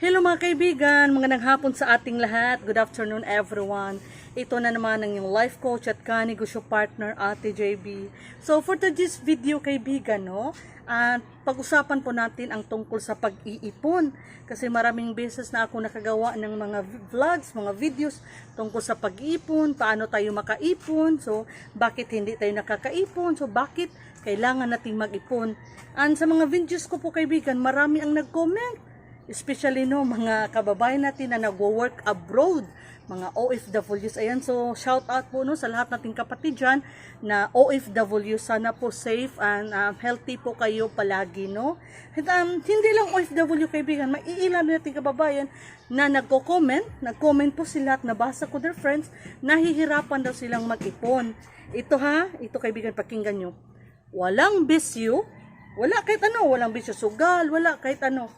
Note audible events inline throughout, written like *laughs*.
Hello mga kaibigan, magandang hapon sa ating lahat. Good afternoon everyone. Ito na naman ang yung life coach at kanegosyo partner Ate JB. So for today's video kaibigan, no, at pag-usapan po natin ang tungkol sa pag-iipon. Kasi maraming beses na ako nakagawa ng mga vlogs, mga videos tungkol sa pag-iipon, paano tayo makaipon, so bakit hindi tayo nakakaipon, so bakit kailangan nating mag-ipon. And sa mga videos ko po kaibigan, marami ang nag-comment especially no mga kababayan natin na nagwo-work abroad mga OFWs ayan so shout out po no sa lahat nating kapatid dyan na OFW sana po safe and um, healthy po kayo palagi no? At, um, hindi lang OFW kaibigan may iilan nating kababayan na nagko-comment nag-comment po sila at nabasa ko their friends nahihirapan daw silang mag-ipon. Ito ha? Ito kaibigan pakinggan nyo. Walang bisyo wala kahit ano walang bisyo sugal wala kahit ano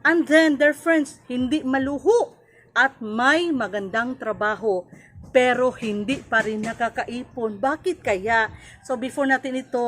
And then their friends, hindi maluho at may magandang trabaho pero hindi pa rin nakakaipon. Bakit kaya? So before natin ito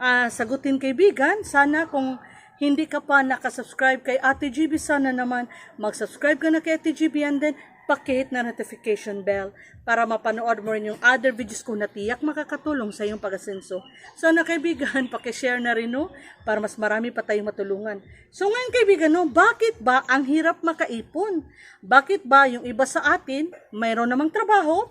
ah, sagutin kaibigan, sana kung hindi ka pa nakasubscribe kay Ate GB, sana naman mag-subscribe ka na kay Ate GB and then pakihit na notification bell para mapanood mo rin yung other videos ko na tiyak makakatulong sa iyong pag-asenso. Sana kaibigan, *laughs* pakishare na rin no, para mas marami pa tayong matulungan. So ngayon kaibigan, no, bakit ba ang hirap makaipon? Bakit ba yung iba sa atin, mayroon namang trabaho,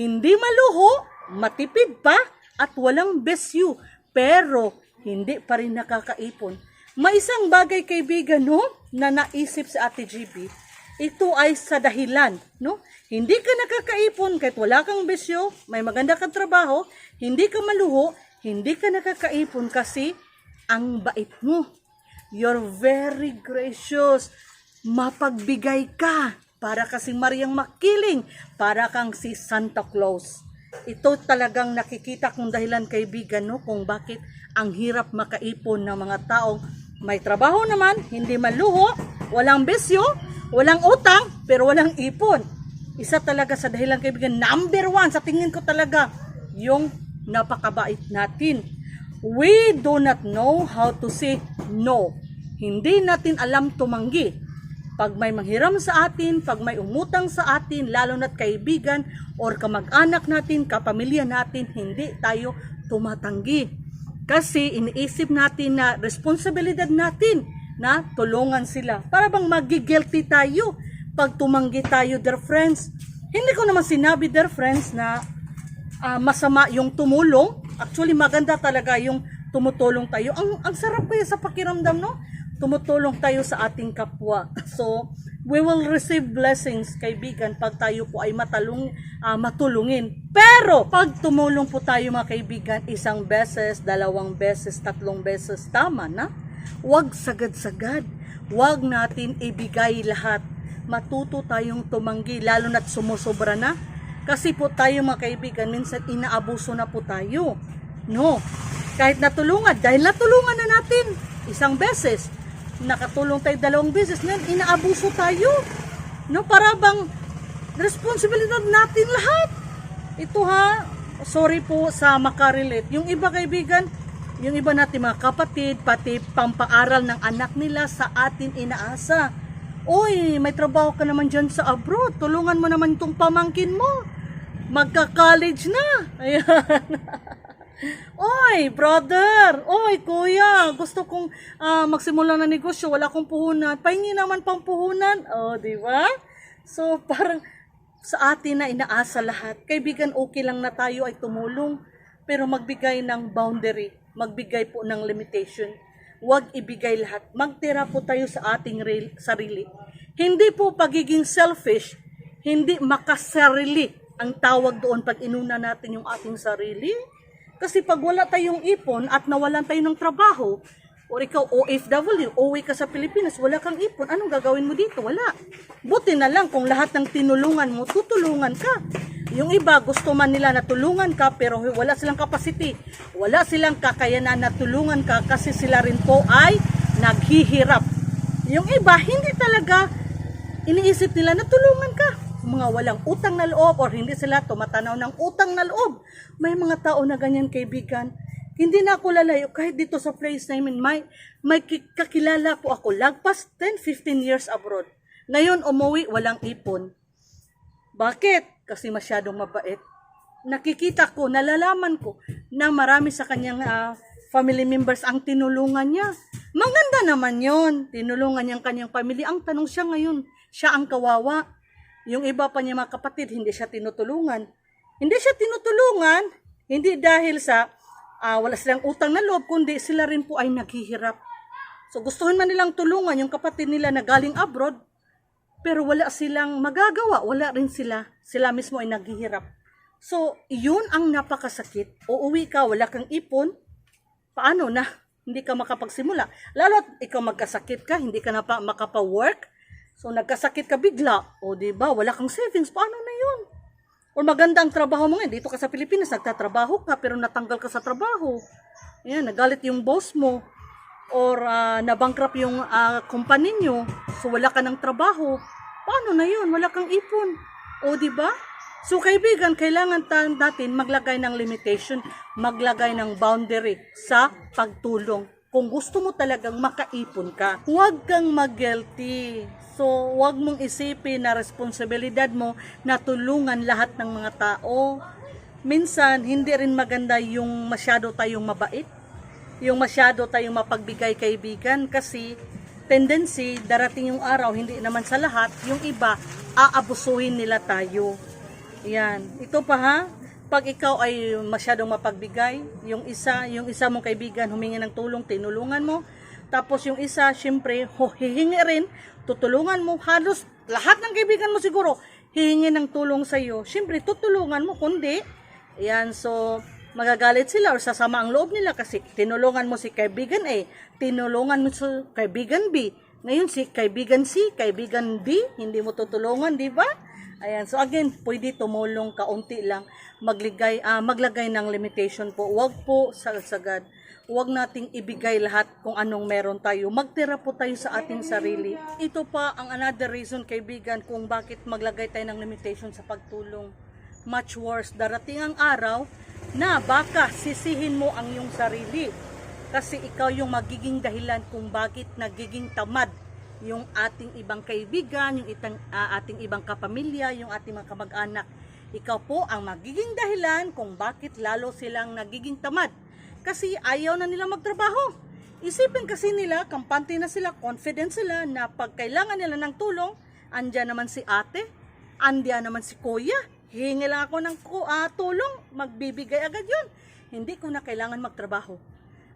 hindi maluho, matipid pa, at walang besyu, pero hindi pa rin nakakaipon. May isang bagay kaibigan, no, na naisip sa Ate GB, ito ay sa dahilan, no? Hindi ka nakakaipon kahit wala kang bisyo, may maganda kang trabaho, hindi ka maluho, hindi ka nakakaipon kasi ang bait mo. You're very gracious. Mapagbigay ka. Para kasing Mariang Makiling. Para kang si Santa Claus. Ito talagang nakikita kong dahilan kaibigan no kung bakit ang hirap makaipon ng mga taong may trabaho naman, hindi maluho, walang bisyo, walang utang, pero walang ipon. Isa talaga sa dahilan kaibigan, number one sa tingin ko talaga, yung napakabait natin. We do not know how to say no. Hindi natin alam tumanggi. Pag may manghiram sa atin, pag may umutang sa atin, lalo na't kaibigan or kamag-anak natin, kapamilya natin, hindi tayo tumatanggi. Kasi iniisip natin na responsibilidad natin na tulungan sila. Para bang magigilty tayo pag tumanggi tayo, dear friends. Hindi ko naman sinabi, dear friends, na ah, masama yung tumulong. Actually, maganda talaga yung tumutulong tayo. Ang, ang sarap kaya sa pakiramdam, no? Tumutulong tayo sa ating kapwa. *laughs* So, we will receive blessings, kaibigan, pag tayo po ay matalung, ah, matulungin. Pero, pag tumulong po tayo, mga kaibigan, isang beses, dalawang beses, tatlong beses, tama na. Huwag sagad-sagad. Huwag natin ibigay lahat. Matuto tayong tumanggi, lalo na't sumusobra na. Kasi po tayo mga kaibigan, minsan inaabuso na po tayo. No. Kahit natulungan, dahil natulungan na natin isang beses, nakatulong tayo dalawang beses, ngayon inaabuso tayo. No, para bang responsibilidad natin lahat. Ito ha, sorry po sa makarelate. Yung iba kaibigan, yung iba natin mga kapatid, pati pampaaral ng anak nila sa atin inaasa. Uy, may trabaho ka naman dyan sa abroad. Tulungan mo naman itong pamangkin mo. Magka-college na. *laughs* Ayan. Oy, brother! Oy, kuya! Gusto kong ah, magsimula ng negosyo, wala akong puhunan. Pahingi naman pang puhunan. Oh, di ba? So, *laughs* parang sa atin na inaasa lahat. Kaibigan, okay lang na tayo ay tumulong. Pero magbigay ng boundary. Magbigay po ng limitation. Huwag ibigay lahat. Magtira po tayo sa ating sarili. Hindi po pagiging selfish, hindi makasarili ang tawag doon pag inuna natin yung ating sarili. Kasi pag wala tayong ipon at nawalan tayo ng trabaho, o ikaw OFW, uwi ka sa Pilipinas, wala kang ipon, anong gagawin mo dito? Wala. Buti na lang kung lahat ng tinulungan mo, tutulungan ka. Yung iba, gusto man nila na tulungan ka, pero wala silang capacity. Wala silang kakayanan na tulungan ka kasi sila rin po ay naghihirap. Yung iba, hindi talaga iniisip nila na tulungan ka mga walang utang na loob or hindi sila tumatanaw ng utang na loob. May mga tao na ganyan kaibigan. Hindi na ako lalayo kahit dito sa place namin may may ki- kakilala po ako lagpas 10 15 years abroad. Ngayon, umuwi, walang ipon. Bakit? Kasi masyadong mabait. Nakikita ko, nalalaman ko na marami sa kanyang ah, family members ang tinulungan niya. Maganda naman yon Tinulungan niya ang kanyang family. Ang tanong siya ngayon, siya ang kawawa. Yung iba pa niya mga kapatid, hindi siya tinutulungan. Hindi siya tinutulungan, hindi dahil sa ah, wala silang utang na loob, kundi sila rin po ay naghihirap. So gustuhin man nilang tulungan yung kapatid nila na galing abroad, pero wala silang magagawa, wala rin sila. Sila mismo ay naghihirap. So, yun ang napakasakit. Uuwi ka, wala kang ipon, paano na? Hindi ka makapagsimula. Lalo't ikaw magkasakit ka, hindi ka na pa makapa-work. So, nagkasakit ka bigla. O, di ba? Wala kang savings. Paano na yun? O maganda ang trabaho mo ngayon. Dito ka sa Pilipinas, nagtatrabaho ka, pero natanggal ka sa trabaho. Ayan, nagalit yung boss mo. Or ah, nabankrupt yung ah, company nyo. So, wala ka ng trabaho. Paano na yun? Wala kang ipon. O, di ba? So, kaibigan, kailangan natin maglagay ng limitation, maglagay ng boundary sa pagtulong. Kung gusto mo talagang makaipon ka, huwag kang mag-guilty. So, huwag mong isipin na responsibilidad mo na tulungan lahat ng mga tao. Minsan, hindi rin maganda yung masyado tayong mabait, yung masyado tayong mapagbigay kaibigan kasi tendency, darating yung araw, hindi naman sa lahat, yung iba, aabusuhin nila tayo. Yan. Ito pa ha, pag ikaw ay masyadong mapagbigay, yung isa, yung isa mong kaibigan humingi ng tulong, tinulungan mo. Tapos yung isa, syempre, hihingi rin, tutulungan mo. Halos lahat ng kaibigan mo siguro, hihingi ng tulong sa iyo. Syempre, tutulungan mo, kundi, yan, so, magagalit sila or sasama ang loob nila kasi tinulungan mo si kaibigan A, tinulungan mo si kaibigan B. Ngayon si kaibigan C, kaibigan D, hindi mo tutulungan, di ba? Ayan, so again, pwede tumulong kaunti lang, magligay, ah, maglagay ng limitation po. Huwag po sagad Huwag nating ibigay lahat kung anong meron tayo. Magtira po tayo sa ating sarili. Ito pa ang another reason, kaibigan, kung bakit maglagay tayo ng limitation sa pagtulong. Much worse, darating ang araw na baka sisihin mo ang iyong sarili. Kasi ikaw yung magiging dahilan kung bakit nagiging tamad yung ating ibang kaibigan, yung itang, ah, ating ibang kapamilya, yung ating mga kamag-anak. Ikaw po ang magiging dahilan kung bakit lalo silang nagiging tamad. Kasi ayaw na nila magtrabaho. Isipin kasi nila, kampante na sila, confident sila na pag kailangan nila ng tulong, andyan naman si ate, andyan naman si kuya, hingi lang ako ng ah, tulong, magbibigay agad yun. Hindi ko na kailangan magtrabaho.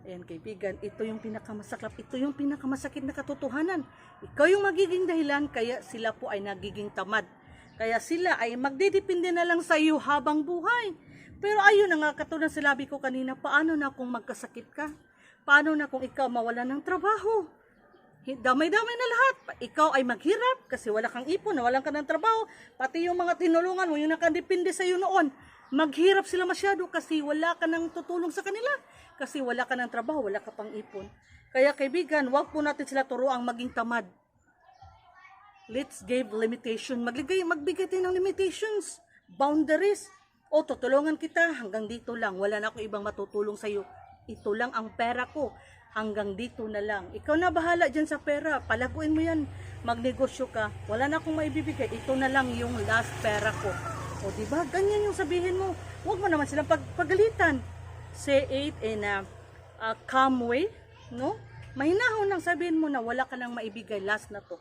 Ayan kaibigan, ito yung pinakamasaklap, ito yung pinakamasakit na katotohanan. Ikaw yung magiging dahilan kaya sila po ay nagiging tamad. Kaya sila ay magdidepende na lang sa iyo habang buhay. Pero ayun na nga, katulad sinabi ko kanina, paano na kung magkasakit ka? Paano na kung ikaw mawala ng trabaho? Damay-damay na lahat. Ikaw ay maghirap kasi wala kang ipon, wala ka ng trabaho. Pati yung mga tinulungan mo, yung nakadepende sa iyo noon, maghirap sila masyado kasi wala ka nang tutulong sa kanila. Kasi wala ka ng trabaho, wala ka pang ipon. Kaya kaibigan, wag po natin sila turuang maging tamad. Let's give limitation. Magbigay, magbigay tayo ng limitations, boundaries. O, tutulungan kita hanggang dito lang. Wala na ako ibang matutulong sa'yo. Ito lang ang pera ko. Hanggang dito na lang. Ikaw na bahala dyan sa pera. Palaguin mo yan. Magnegosyo ka. Wala na akong maibibigay. Ito na lang yung last pera ko. O, ba? Ganyan yung sabihin mo. Huwag mo naman silang pag pagalitan. Say it in a, a calm way. No? Mahinahon lang sabihin mo na wala ka nang maibigay. Last na to.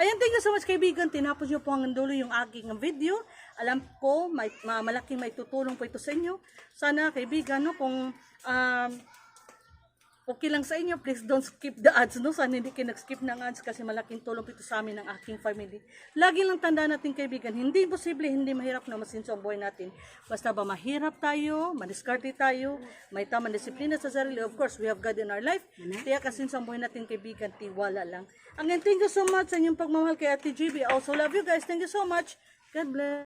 Ayan, thank you so much kaibigan. Tinapos niyo po hanggang dulo yung aking video. Alam ko, may, ma- malaking may tutulong po ito sa inyo. Sana kaibigan, no, kung um, okay lang sa inyo, please don't skip the ads. No? Sana hindi kayo nag-skip ng ads kasi malaking tulong ito sa amin ng aking family. Lagi lang tandaan natin kaibigan, hindi posible, hindi mahirap na masinso ang buhay natin. Basta ba mahirap tayo, madiskarte tayo, may tamang disiplina sa sarili. Of course, we have God in our life. Kaya kasinso ang buhay natin kaibigan, tiwala lang. Again, thank you so much sa inyong pagmamahal kay Ate GB. I also love you guys. Thank you so much. God bless.